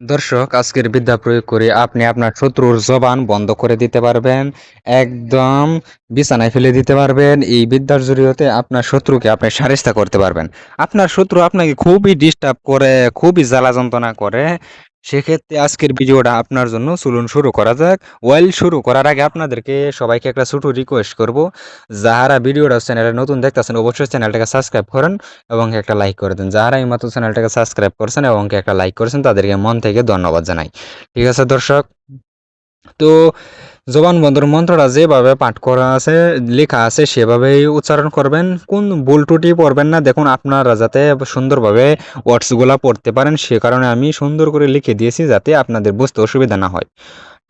দর্শক, আজকের বিদ্যা প্রয়োগ করে আপনি আপনার শত্রুর জবান বন্ধ করে দিতে পারবেন, একদম বিছানায় ফেলে দিতে পারবেন। এই বিদ্যার জরিয়তে আপনার শত্রুকে আপনি সারিস্তা করতে পারবেন। আপনার শত্রু আপনাকে খুবই ডিস্টার্ব করে, খুবই জ্বালা যন্ত্রণা করে। সেক্ষেত্রে আজকের ভিডিওটা আপনার জন্য চলুন শুরু করা যাক। ওয়েল শুরু করার আগে আপনাদেরকে সবাইকে একটা ছোটো রিকোয়েস্ট করব। যাহারা ভিডিওটা চ্যানেলে নতুন দেখতেছেন, অবশ্যই চ্যানেলটাকে সাবস্ক্রাইব করেন এবং একটা লাইক করে দেন। যাহারা এই মাত্র চ্যানেলটাকে সাবস্ক্রাইব করছেন এবং একটা লাইক করেছেন, তাদেরকে মন থেকে ধন্যবাদ জানাই। ঠিক আছে দর্শক তো জবান বন্ধুর মন্ত্রটা যেভাবে পাঠ করা আছে, লেখা আছে সেভাবেই উচ্চারণ করবেন কোন ভুল ত্রুটি পড়বেন না, দেখুন আপনারা যাতে সুন্দরভাবে ওয়ার্ডসগুলো পড়তে পারেন সে কারণে আমি সুন্দর করে লিখে দিয়েছি যাতে আপনাদের বুঝতে অসুবিধা না হয়।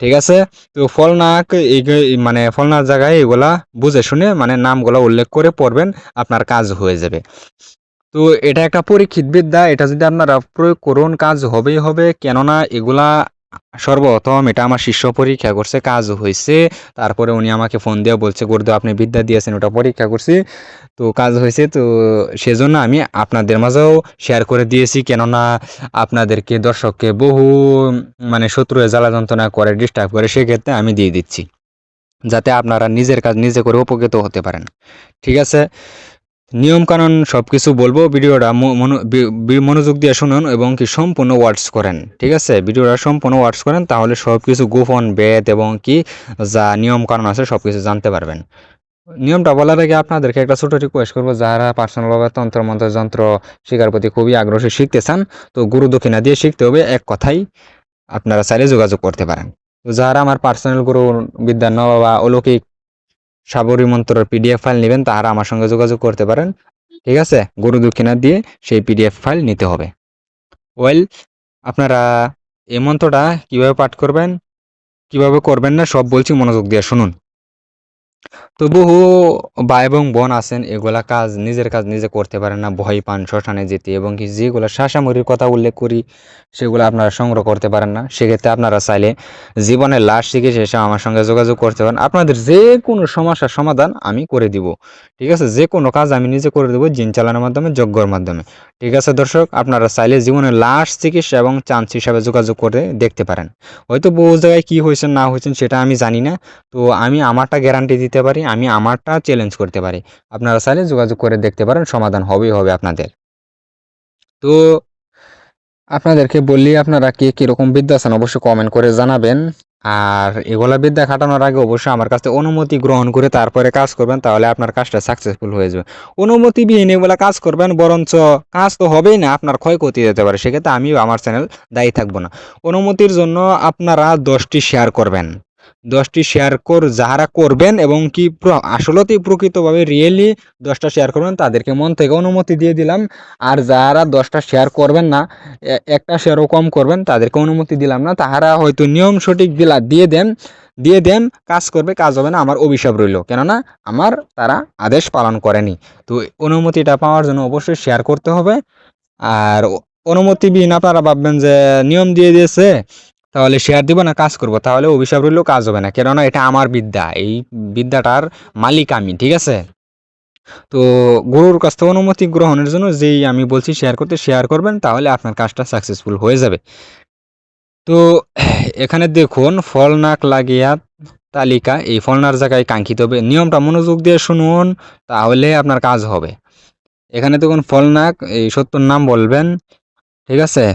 ঠিক আছে? তো ফলনাক মানে ফলনার জায়গায় এগুলা বুঝে শুনে মানে নামগুলো উল্লেখ করে পড়বেন, আপনার কাজ হয়ে যাবে। তো এটা একটা পরীক্ষিত বিদ্যা এটা যদি আপনারা প্রয়োগ করুন, কাজ হবেই হবে। কেননা এগুলা সর্বপ্রথম এটা আমার শিষ্য পরীক্ষা করছে কাজ হয়েছে তারপরে উনি আমাকে ফোন দিয়ে বলছে, গুরুদেব, আপনি বিদ্যা দিয়েছেন, ওটা পরীক্ষা করছি। তো কাজ হয়েছে তো সেজন্য আমি আপনাদের মাঝেও শেয়ার করে দিয়েছি। কেননা আপনাদেরকে, দর্শককে বহু মানে শত্রু জ্বালা যন্ত্রণা করে ডিস্টার্ব করে, সেক্ষেত্রে আমি দিয়ে দিচ্ছি। যাতে আপনারা নিজের কাজ নিজে করে উপকৃত হতে পারেন। ঠিক আছে? নিয়মকানুন সব কিছু বলব, ভিডিওটা মনোযোগ দিয়ে শুনুন এবং কি সম্পূর্ণ ওয়ার্ডস করেন, ঠিক আছে? ভিডিওটা সম্পূর্ণ ওয়ার্ডস করেন, তাহলে সব কিছু গোপন, বেদ এবং কি যা নিয়মকানুন আছে সব কিছু জানতে পারবেন। নিয়মটা বলার আগে আপনাদেরকে একটা ছোট রিকোয়েস্ট করব, যারা পার্সোনালভাবে তন্ত্র, মন্ত্র, যন্ত্র শেখার প্রতি খুবই আগ্রহী শিখতে চান, তো গুরু দক্ষিণা দিয়ে শিখতে হবে, এক কথাই আপনারা চাইলে যোগাযোগ করতে পারেন। যারা আমার পার্সোনাল গুরু বিদ্যা নবা বা অলৌকিক সাবরী মন্ত্রর পিডিএফ ফাইল নেবেন, তাহারা আমার সঙ্গে যোগাযোগ করতে পারেন। ঠিক আছে? গুরু দক্ষিণা দিয়ে সেই পিডিএফ ফাইল নিতে হবে। ওয়েল আপনারা এই মন্ত্রটা কীভাবে পাঠ করবেন, কীভাবে করবেন না, সব বলছি মনোযোগ দিয়ে শুনুন। তো বহু ভাই এবং বোন আছেন, এগুলা কাজ নিজের কাজ নিজে করতে পারেন না, ভয় পান, শ্মশানে যেতে। এবং কি যেগুলো শাসামরির কথা উল্লেখ করি, সেগুলো আপনারা সংগ্রহ করতে পারেন না। সেক্ষেত্রে আপনারা চাইলে জীবনের লাশ শিখে শেষে আমার সঙ্গে যোগাযোগ করতে পারেন। আপনাদের যে কোনো সমস্যার সমাধান আমি করে দিব। ঠিক আছে? যে কোনো কাজ আমি নিজে করে দেবো জিন চালানোর মাধ্যমে, যজ্ঞর মাধ্যমে। ঠিক আছে দর্শক? আপনারা চাইলে জীবনের লাশ চিকিৎসা এবং চান্স হিসাবে যোগাযোগ করে দেখতে পারেন। হয়তো বহু জায়গায় কী হয়েছেন, না হয়েছেন, সেটা আমি জানি না। তো আমি আমারটা গ্যারান্টি দিতে পারি, আমি আমারটা চ্যালেঞ্জ করতে পারি। আপনারা চাইলে যোগাযোগ করে দেখতে পারেন, সমাধান হবেই হবে আপনাদের। তো আপনাদেরকে বললি, আপনারা কে কীরকম বিদ্যা আছেন অবশ্যই কমেন্ট করে জানাবেন। আর এগুলা বিদ্যা খাটানোর আগে অবশ্যই আমার কাছে অনুমতি গ্রহণ করে তারপরে কাজ করবেন, তাহলে আপনার কাজটা সাকসেসফুল হয়ে যাবে। অনুমতি অনুমতিবিহীন এগুলা কাজ করবেন, বরঞ্চ কাজ তো হবেই না, আপনার ক্ষয়ক্ষতি যেতে পারে। সেক্ষেত্রে আমিও আমার চ্যানেল দায়ী থাকব না। অনুমতির জন্য আপনারা দশটি শেয়ার করবেন। দশটি শেয়ার কর, যাহারা করবেন এবং কি আসলতেই প্রকৃতভাবে রিয়েলি দশটা শেয়ার করবেন, তাদেরকে মন থেকে অনুমতি দিয়ে দিলাম। আর যারা দশটা শেয়ার করবেন না একটা শেয়ারও কম করবেন, তাদেরকে অনুমতি দিলাম না। তাহারা হয়তো নিয়ম সঠিক দিলা, দিয়ে দেন দিয়ে দেন, কাজ করবে, কাজ হবে না, আমার অভিশাপ রইল। কেননা আমার তারা আদেশ পালন করেনি। তো অনুমতিটা পাওয়ার জন্য অবশ্যই শেয়ার করতে হবে। আর অনুমতিবিহীন আপনারা ভাববেন যে নিয়ম দিয়ে দিয়েছে। তাহলে শেয়ার দিব না, কাজ করব। তাহলে অভিশাপ রইলেও কাজ হবে না। কেননা এটা আমার বিদ্যা। এই বিদ্যাটার মালিক আমি, ঠিক আছে? তো গুরুর কাছ থেকে অনুমতি গ্রহণের জন্য যেই আমি বলছি শেয়ার করতে শেয়ার করবেন, তাহলে আপনার কাজটা সাকসেসফুল হয়ে যাবে। তো এখানে দেখুন ফল নাক লাগিয়া তালিকা। এই ফলনার জায়গায় কাঙ্ক্ষিত হবে। নিয়মটা মনোযোগ দিয়ে শুনুন, তাহলে আপনার কাজ হবে। এখানে দেখুন, ফলনাক, এই সত্যর নাম বলবেন, ঠিক আছে?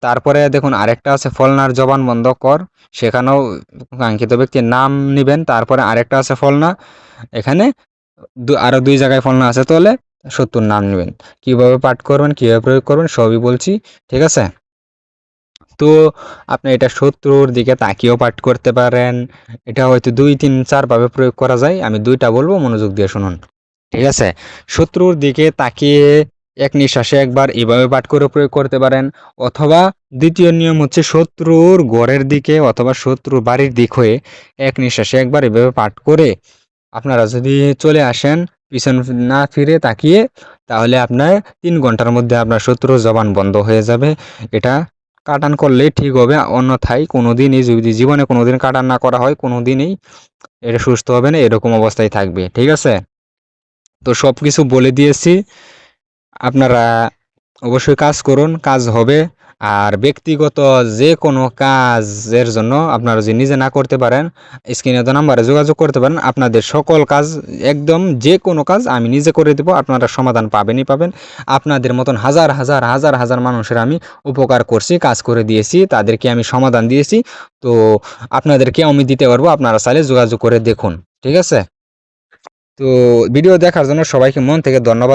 তারপরে দেখুন আরেকটা আছে ফলনার জবান বন্ধ কর। সেখানেও কাঙ্ক্ষিত ব্যক্তির নাম নিবেন, তারপরে আরেকটা আছে ফলনা। এখানে দু- আরও দুই জায়গায় ফলনা আছে, তাহলে সত্যর নাম নেবেন। কীভাবে পাঠ করবেন, কীভাবে প্রয়োগ করবেন, সবই বলছি, ঠিক আছে? তো আপনি এটা শত্রুর দিকে তাকিয়েও পাঠ করতে পারেন। এটা হয়তো দুই, তিন চারভাবে প্রয়োগ করা যায়। আমি দুইটা বলব, মনোযোগ দিয়ে শুনুন। ঠিক আছে? শত্রুর দিকে তাকিয়ে এক নিঃশ্বাসে একবার এভাবে পাঠ করে প্রয়োগ করতে পারেন, অথবা দ্বিতীয় নিয়ম হচ্ছে শত্রুর ঘরের দিকে অথবা শত্রুর বাড়ির দিক হয়ে এক নিঃশ্বাসে একবার এভাবে পাঠ করে আপনারা যদি চলে আসেন, পিছন না ফিরে তাকিয়ে, তাহলে আপনার তিন ঘণ্টার মধ্যে আপনার শত্রুর জবান বন্ধ হয়ে যাবে। এটা কাটান করলেই ঠিক হবে, অন্যথায় কোনোদিনই যদি জীবনে কোনোদিন কাটান না করা হয়, কোনোদিনই এটা সুস্থ হবে না এরকম অবস্থায় থাকবে। ঠিক আছে? তো সব কিছু বলে দিয়েছি। আপনারা অবশ্যই কাজ করুন, কাজ হবে। আর ব্যক্তিগত যে কোনো কাজের জন্য আপনারা যদি নিজে না করতে পারেন, স্ক্রিনে তো নাম্বারে যোগাযোগ করতে পারেন, আপনাদের সকল কাজ, একদম যে কোনো কাজ আমি নিজে করে দেবো, আপনারা সমাধান পাবেনই পাবেন। আপনাদের মতন হাজার হাজার হাজার হাজার মানুষের আমি উপকার করছি, কাজ করে দিয়েছি, তাদেরকে আমি সমাধান দিয়েছি। তো আপনাদেরকে আমি দিতে পারব, আপনারা চাইলে যোগাযোগ করে দেখুন, ঠিক আছে? তো ভিডিও দেখার জন্য সবাইকে মন থেকে ধন্যবাদ।